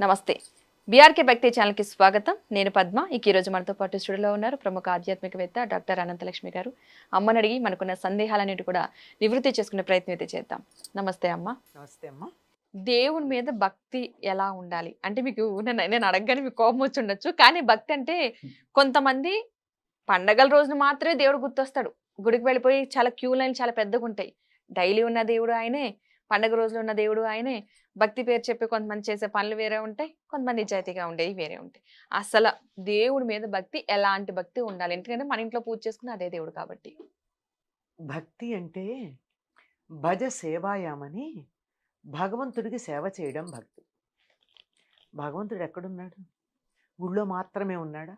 నమస్తే. బీఆర్కే భక్తి ఛానల్కి స్వాగతం. నేను పద్మ. ఇక ఈ రోజు మనతో పాటు స్టూడియోలో ఉన్నారు ప్రముఖ ఆధ్యాత్మికవేత్త డాక్టర్ అనంతలక్ష్మి గారు. అమ్మని అడిగి మనకున్న సందేహాలన్నిటి కూడా నివృత్తి చేసుకునే ప్రయత్నం అయితే చేద్దాం. నమస్తే అమ్మ. నమస్తే అమ్మా. దేవుని మీద భక్తి ఎలా ఉండాలి? అంటే మీకు నేను నేను అడగగానే మీకు కోపం వచ్చి ఉండొచ్చు. కానీ భక్తి అంటే కొంతమంది పండగల రోజున మాత్రమే దేవుడు గుర్తొస్తాడు. గుడికి వెళ్ళిపోయి చాలా క్యూ లైన్ చాలా పెద్దగా ఉంటాయి డైలీ ఉన్న దేవుడు ఆయనే. పండగ రోజులు ఉన్న దేవుడు ఆయనే. భక్తి పేరు చెప్పి కొంతమంది చేసే పనులు వేరే ఉంటాయి కొంతమంది నిజాయితీగా ఉండేవి వేరే ఉంటాయి. అసలు దేవుడి మీద భక్తి ఎలాంటి భక్తి ఉండాలి? ఎందుకంటే మన ఇంట్లో పూజ చేసుకున్న అదే దేవుడు కాబట్టి. భక్తి అంటే భజ సేవాయామని భగవంతుడికి సేవ చేయడం భక్తి. భగవంతుడు ఎక్కడున్నాడు? గుళ్ళో మాత్రమే ఉన్నాడా?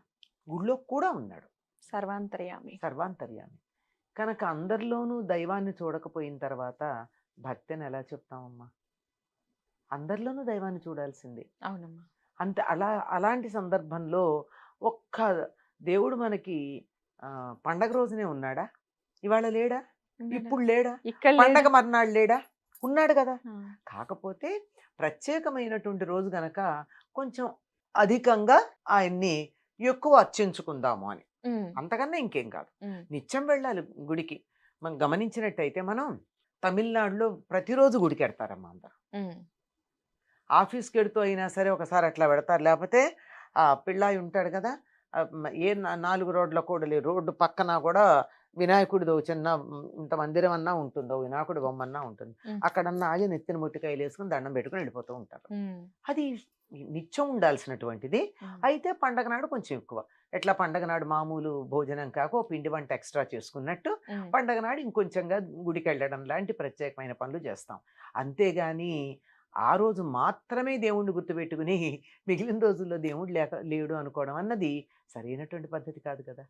గుళ్ళో కూడా ఉన్నాడు. సర్వాంతర్యామి. సర్వాంతర్యామి. కనుక అందరిలోనూ దైవాన్ని చూడకపోయిన తర్వాత భక్తిని ఎలా చెప్తామమ్మా అందరిలోనూ దైవాన్ని చూడాల్సిందే. అవునమ్మా. అంతే అలా అలాంటి సందర్భంలో ఒక్క దేవుడు మనకి పండగ రోజునే ఉన్నాడా? ఇవాళ లేడా? ఇప్పుడు లేడా? ఇక్కడ పండగ మర్నాడు లేడా? ఉన్నాడు కదా. కాకపోతే ప్రత్యేకమైనటువంటి రోజు గనక కొంచెం అధికంగా ఆయన్ని ఎక్కువ అర్చించుకుందాము అని. అంతకన్నా ఇంకేం కాదు. నిత్యం వెళ్ళాలి గుడికి. మనం గమనించినట్టయితే మనం తమిళనాడులో ప్రతిరోజు గుడికి వెడతారమ్మా అందరు. ఆఫీస్కి వెడుతూ అయినా సరే ఒకసారి అట్లా పెడతారు. లేకపోతే ఆ పిల్లాయి ఉంటాడు కదా ఏ నాలుగు రోడ్ల కూడలి రోడ్డు పక్కన కూడా వినాయకుడిదో చిన్న ఇంత మందిరం అన్నా ఉంటుందో వినాయకుడి బొమ్మన్నా ఉంటుంది. మ్. అక్కడన్నా ఆగి నెత్తిన ముట్టికాయలు వేసుకుని దండం పెట్టుకుని వెళ్ళిపోతూ ఉంటారు. అది నిత్యం ఉండాల్సినటువంటిది. అయితే పండగ నాడు కొంచెం ఎక్కువ. ఎట్లా పండగ నాడు మామూలు భోజనం కాక ఓ పిండి వంట ఎక్స్ట్రా చేసుకున్నట్టు పండగ నాడు ఇంకొంచెంగా గుడికి వెళ్ళడం లాంటి ప్రత్యేకమైన పనులు చేస్తాం. అంతేగాని ఆ రోజు మాత్రమే దేవుణ్ణి గుర్తుపెట్టుకుని మిగిలిన రోజుల్లో దేవుడు లేక లేడు అనుకోవడం అన్నది సరైనటువంటి పద్ధతి కాదు కదా.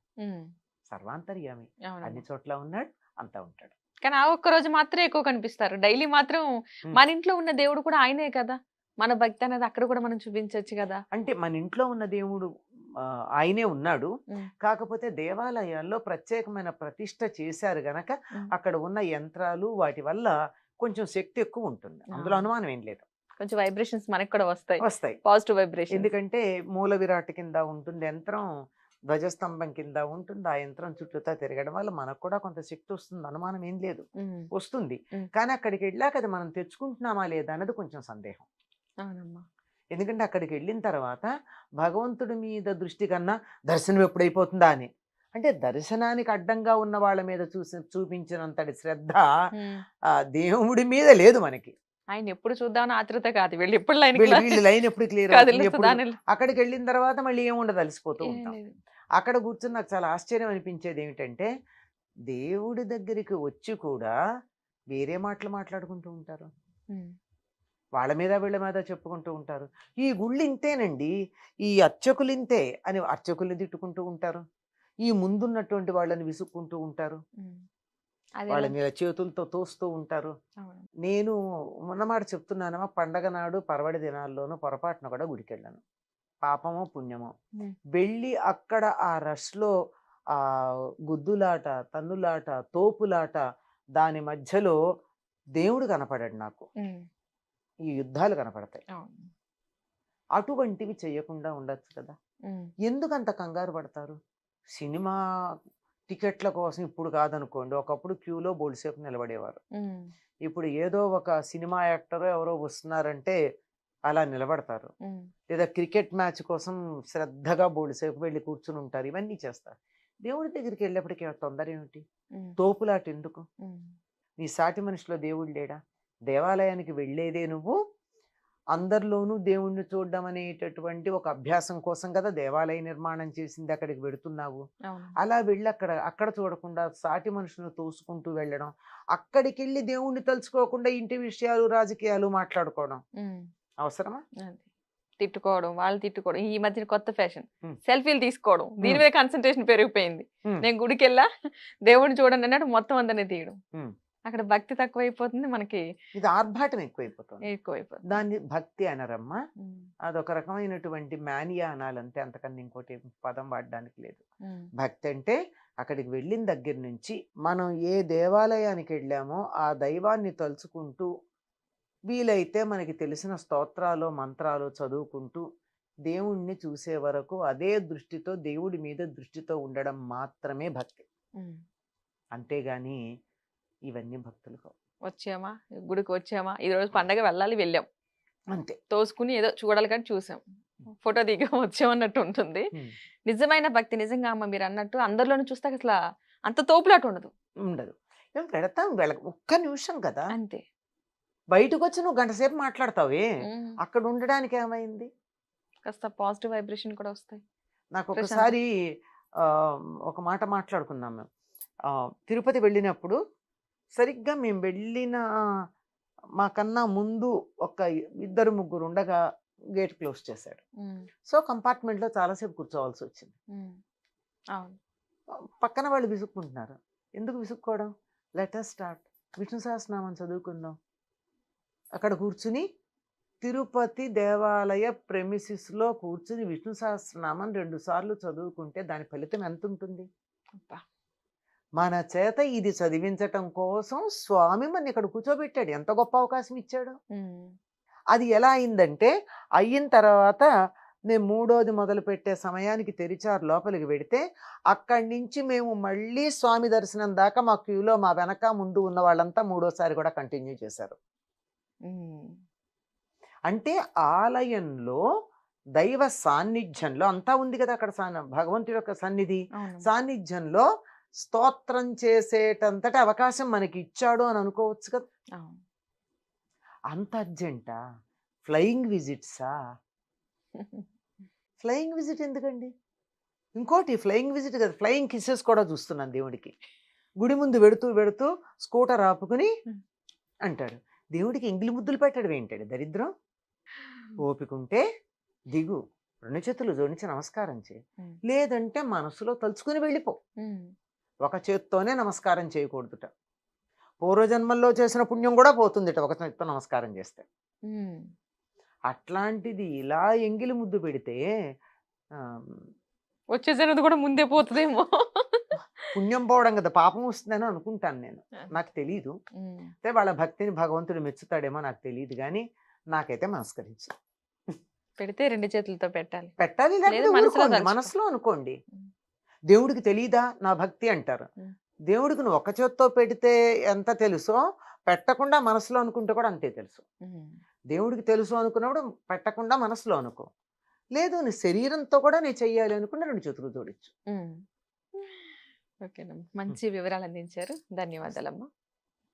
సర్వాంతర్యామి. అన్ని చోట్ల ఉన్నాడు అంతా ఉంటాడు. కానీ ఆ ఒక్క రోజు మాత్రమే ఎక్కువ కనిపిస్తారు. డైలీ మాత్రం. మన ఇంట్లో ఉన్న దేవుడు కూడా ఆయనే కదా. మన భక్తి అనేది అక్కడ కూడా మనం చూపించవచ్చు కదా. అంటే మన ఇంట్లో ఉన్న దేవుడు ఆయనే ఉన్నాడు. కాకపోతే దేవాలయాల్లో ప్రత్యేకమైన ప్రతిష్ట చేశారు గనక. అక్కడ ఉన్న యంత్రాలు వాటి వల్ల కొంచెం శక్తి ఎక్కువ ఉంటుంది. అందులో. అనుమానం ఏం లేదు. కొంచెం వైబ్రేషన్స్ మనకి కూడా వస్తాయి. వస్తాయి. పాజిటివ్ వైబ్రేషన్ ఎందుకంటే మూల విరాట్ కింద ఉంటుంది యంత్రం ధ్వజస్తంభం కింద ఉంటుంది. ఆ యంత్రం చుట్టూతా తిరగడం వల్ల మనకు కూడా కొంత శక్తి వస్తుంది. అనుమానం ఏం లేదు. వస్తుంది. కానీ అక్కడికి వెళ్ళాక అది మనం తెచ్చుకుంటున్నామా లేదా అన్నది కొంచెం సందేహం. అవునమ్మా. ఎందుకంటే అక్కడికి వెళ్ళిన తర్వాత భగవంతుడి మీద దృష్టి కన్నా దర్శనం ఎప్పుడైపోతుందా అని. అంటే దర్శనానికి అడ్డంగా ఉన్న వాళ్ళ మీద చూసి చూపించినంతటి శ్రద్ధ దేవుడి మీద లేదు మనకి. ఆయన ఎప్పుడు చూద్దామని ఆతృత కాదు. వెళ్ళి ఎప్పుడు లైన్ లైన్ ఎప్పుడు క్లియర్ అక్కడికి వెళ్ళిన తర్వాత మళ్ళీ ఏముండదు అలసిపోతూ ఉంటాం. అక్కడ కూర్చుని నాకు చాలా ఆశ్చర్యం అనిపించేది ఏమిటంటే దేవుడి దగ్గరికి వచ్చి కూడా వేరే మాటలు మాట్లాడుకుంటూ ఉంటారు. వాళ్ళ మీద వీళ్ళ మీద చెప్పుకుంటూ ఉంటారు. ఈ గుళ్ళు ఇంతేనండి ఈ అర్చకులు ఇంతే అని అర్చకులు తిట్టుకుంటూ ఉంటారు. ఈ ముందున్నటువంటి వాళ్ళని విసుక్కుంటూ ఉంటారు. వాళ్ళని ఇలా చేతులతో తోస్తూ ఉంటారు. నేను ఉన్నమాట చెప్తున్నానమ్మా పండగ నాడు పర్వడి దినాల్లోనూ పొరపాటున కూడా గుడికి వెళ్ళాను పాపమో పుణ్యమో. వెళ్ళి అక్కడ ఆ రష్లో ఆ గుద్దులాట తన్నులాట తోపులాట దాని మధ్యలో దేవుడు కనపడాడు నాకు. ఈ యుద్ధాలు కనపడతాయి. అటువంటివి చేయకుండా ఉండొచ్చు కదా. ఎందుకు అంత కంగారు పడతారు? సినిమా టికెట్ల కోసం ఇప్పుడు కాదనుకోండి ఒకప్పుడు క్యూలో బోల్సేపు నిలబడేవారు. ఇప్పుడు ఏదో ఒక సినిమా యాక్టర్ ఎవరో వస్తున్నారంటే అలా నిలబడతారు. లేదా క్రికెట్ మ్యాచ్ కోసం శ్రద్ధగా బోల్సేపు వెళ్ళి కూర్చుని ఉంటారు ఇవన్నీ చేస్తారు. దేవుడి దగ్గరికి వెళ్ళేప్పటికీ తొందర ఏమిటి? తోపులాట ఎందుకు? నీ సాటి మనిషిలో దేవుడు లేడా? దేవాలయానికి వెళ్ళేదే నువ్వు? అందరిలోనూ దేవుణ్ణి చూడడం అనేటటువంటి ఒక అభ్యాసం కోసం కదా దేవాలయ నిర్మాణం చేసింది అక్కడికి పెడుతున్నావు అలా వెళ్ళి అక్కడ అక్కడ చూడకుండా సాటి మనుషులను తోసుకుంటూ వెళ్ళడం అక్కడికి వెళ్ళి దేవుణ్ణి తలుచుకోకుండా ఇంటి విషయాలు రాజకీయాలు మాట్లాడుకోవడం అవసరమా? తిట్టుకోవడం వాళ్ళు తిట్టుకోవడం ఈ మధ్య కొత్త ఫ్యాషన్. సెల్ఫీలు తీసుకోవడం. దీని. మీద కాన్సన్ట్రేషన్ పెరిగిపోయింది. నేను గుడికి వెళ్ళా దేవుడిని చూడండి అన్నాడు మొత్తం అందరినీ తీయడం. అక్కడ భక్తి తక్కువైపోతుంది మనకి ఇది ఆర్భాటం ఎక్కువైపోతుంది ఎక్కువైపోతుంది దాన్ని భక్తి అనరమ్మా. అదొక రకమైనటువంటి మానియా అనాలంతే అంతకన్నా ఇంకోటి పదం వాడడానికి లేదు. భక్తి అంటే అక్కడికి వెళ్ళిన దగ్గర నుంచి మనం ఏ దేవాలయానికి వెళ్ళామో ఆ దైవాన్ని తలుచుకుంటూ వీలైతే మనకి తెలిసిన స్తోత్రాలు మంత్రాలు చదువుకుంటూ దేవుణ్ణి చూసే వరకు అదే దృష్టితో దేవుడి మీద దృష్టితో ఉండడం మాత్రమే భక్తి. అంతేగాని ఇవన్నీ భక్తులు కావు. వచ్చామా? గుడికి వచ్చామా? ఈ రోజు పండగ వెళ్ళాలి వెళ్ళాం. అంతే. తోసుకుని ఏదో చూడాలి కానీ చూసాం. ఫోటో దిగాం వచ్చామన్నట్టు ఉంటుంది. నిజమైన భక్తి నిజంగా అమ్మ మీరు అన్నట్టు అందరిలోనూ చూస్తే అసలు అంత తోపులాట ఉండదు. ఉండదు. పెడతాం వెళ్ళ ఒక్క నిమిషం కదా. అంతే. బయటకు వచ్చి నువ్వు గంట సేపు మాట్లాడతావే. అక్కడ ఉండడానికి ఏమైంది? కాస్త పాజిటివ్ వైబ్రేషన్ కూడా వస్తాయి. నాకు. ఒకసారి ఒక మాట మాట్లాడుకున్నాం మేము. తిరుపతి వెళ్ళినప్పుడు సరిగ్గా మేము వెళ్ళిన మాకన్నా ముందు ఒక ఇద్దరు ముగ్గురు ఉండగా గేట్ క్లోజ్ చేశాడు. సో కంపార్ట్మెంట్లో చాలాసేపు కూర్చోవాల్సి వచ్చింది. పక్కన వాళ్ళు విసుక్కుంటున్నారు. ఎందుకు విసుక్కోవడం? Letter start. విష్ణు సహస్రనామం చదువుకుందాం. అక్కడ కూర్చుని తిరుపతి దేవాలయ ప్రెమిసిస్లో కూర్చుని విష్ణు సహస్రనామం రెండు సార్లు చదువుకుంటే దాని ఫలితం ఎంత ఉంటుంది. మన చేత ఇది చదివించటం కోసం స్వామి మన ఇక్కడ కూర్చోబెట్టాడు. ఎంత గొప్ప అవకాశం ఇచ్చాడు. అది ఎలా అయిందంటే అయిన తర్వాత నేను మూడోది మొదలు పెట్టే సమయానికి తెరిచారు లోపలికి పెడితే అక్కడి నుంచి మేము మళ్ళీ స్వామి దర్శనం దాకా మా క్యూలో మా వెనక ముందు ఉన్న వాళ్ళంతా మూడోసారి కూడా కంటిన్యూ చేశారు. అంటే ఆలయంలో దైవ సాన్నిధ్యంలో అంతా ఉంది కదా అక్కడ భగవంతుడి యొక్క సన్నిధి. సాన్నిధ్యంలో స్తోత్రం చేసేటంతటి అవకాశం మనకి ఇచ్చాడు అని అనుకోవచ్చు కదా. అంత అర్జెంటా? ఫ్లయింగ్ విజిట్సా? ఫ్లయింగ్ విజిట్ ఎందుకండి? ఇంకోటి ఫ్లయింగ్ విజిట్ కదా ఫ్లయింగ్ కిసెస్ కూడా చూస్తున్నాను దేవుడికి. గుడి ముందు వెడుతూ వెడుతూ స్కూటర్ ఆపుకుని. అంటాడు. దేవుడికి ఎంగిలి ముద్దులు పెట్టడం ఏంటండి దరిద్రం? ఓపిక ఉంటే దిగు రెండు చేతులు జోడించి నమస్కారం చేయి. లేదంటే మనసులో తలుచుకుని వెళ్ళిపో. ఒక చేత్తోనే నమస్కారం చేయకూడదుట. పూర్వజన్మల్లో చేసిన పుణ్యం కూడా పోతుందిట ఒక చేత్తో నమస్కారం చేస్తే. అట్లాంటిది ఇలా ఎంగిలి ముద్దు పెడితే ఆ, వచ్చే జనది కూడా ముందే పోతుందేమో. పుణ్యం పోవడం కదా పాపం వస్తుందని అనుకుంటాను నేను. నాకు తెలియదు. అయితే వాళ్ళ భక్తిని భగవంతుడు మెచ్చుతాడేమో నాకు తెలియదు కానీ నాకైతే నమస్కరించు పెడితే రెండు చేతులతో పెట్టాలి. పెట్టాలి మనసులో అనుకోండి. దేవుడికి తెలియదా నా భక్తి అంటారు. దేవుడికి నువ్వు ఒక చేత్తో పెడితే ఎంత తెలుసో పెట్టకుండా మనసులో అనుకుంటే కూడా అంతే తెలుసు. దేవుడికి తెలుసు అనుకున్నప్పుడు పెట్టకుండా మనసులో అనుకో. లేదు నీ శరీరంతో కూడా నేను చెయ్యాలి అనుకున్న రెండు చేతులు జోడించు. ఓకేనమ్మా మంచి వివరాలు అందించారు. ధన్యవాదాలమ్మా.